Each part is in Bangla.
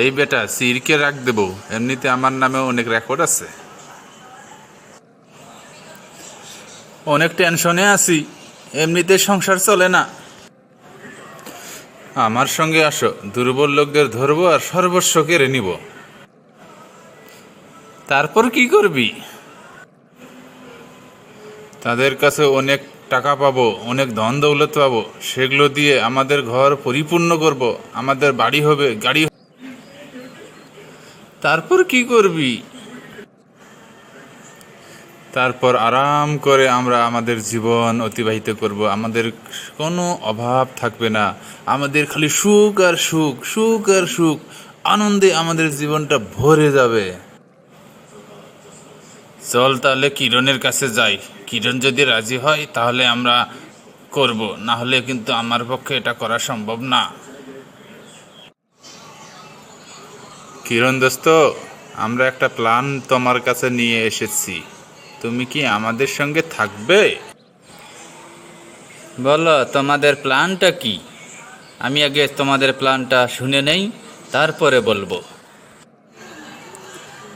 এই বেটা সিরকে রাখ দেবো। এমনিতে আমার নামে অনেক রেকর্ড আছে। অনেক টেনশনে আছি। এমনিতে সংসার চলে না। আমার সঙ্গে আসো, দুর্বল লোকদের ধরবো আর সর্বস্ব কেড়ে নিব। তারপর কি করবি? তাদের কাছে অনেক টাকা পাবো, অনেক ধন দৌলত পাবো, সেগুলো দিয়ে আমাদের ঘর পরিপূর্ণ করব, আমাদের বাড়ি হবে, গাড়ি তারপর কি করবি? তারপর আরাম করে আমরা আমাদের জীবন অতিবাহিত করব। আমাদের কোনো অভাব থাকবে না। আমাদের খালি সুখ আর সুখ সুখ আর সুখ। আনন্দে আমাদের জীবনটা ভরে যাবে। চল তাহলে কিরণের কাছে যাই। কিরণ যদি রাজি হয় তাহলে আমরা করব। না হলে কিন্তু আমার পক্ষে এটা করা সম্ভব না। কিরণ দোস্ত আমরা একটা প্ল্যান তোমার কাছে নিয়ে এসেছি। তুমি কি আমাদের সঙ্গে থাকবে? বলো তোমাদের প্ল্যানটা কি? আমি আগে তোমাদের প্ল্যানটা শুনে নেই তারপরে বলব।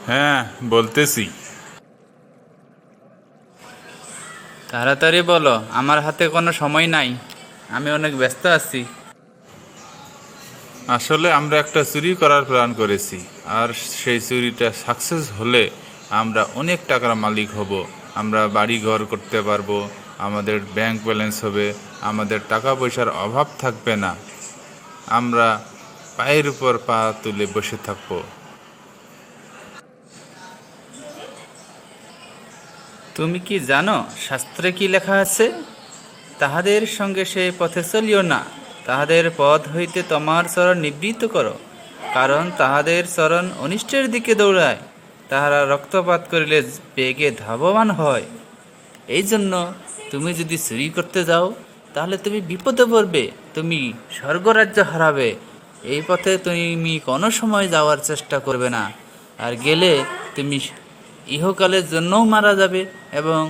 হ্যাঁ বলতেছি। তাড়াতাড়ি বলো আমার হাতে কোনো সময় নাই। আমি অনেক ব্যস্ত আছি। আসলে আমরা একটা চুরি করার প্ল্যান করেছি, আর সেই চুরিটা সাকসেস হলে আমরা অনেক টাকার মালিক হব। আমরা বাড়ি ঘর করতে পারব, আমাদের ব্যাংক ব্যালেন্স হবে, আমাদের টাকা পয়সার অভাব থাকবে না। আমরা পায়ের উপর পা তুলে বসে থাকব। তুমি কি জানো শাস্ত্রে কি লেখা আছে? তাহাদের সঙ্গে সে পথে চলিও না। তাহাদের পথ হইতে তোমার চরণ নিবৃত্ত করো, কারণ তাহাদের চরণ অনিষ্টের দিকে দৌড়ায়। তাহারা রক্তপাত করিলে বেগে ধাবমান হয়। এই জন্য তুমি যদি চুরি করতে যাও, তাহলে তুমি বিপদে পড়বে, তুমি স্বর্গরাজ্য হারাবে। এই পথে তুমি কোনো সময় যাওয়ার চেষ্টা করবে না, আর গেলে তুমি ইহকালের জন্যও মারা যাবে এবং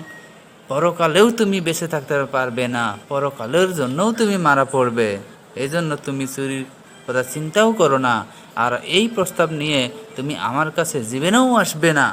পরকালেও তুমি বেঁচে থাকতে পারবে না, পরকালের জন্যও তুমি মারা পড়বে। এই জন্য তুমি চুরির কথা চিন্তাও করো না। আর এই প্রস্তাব নিয়ে তুমি আমার কাছে জীবনেও আসবে না।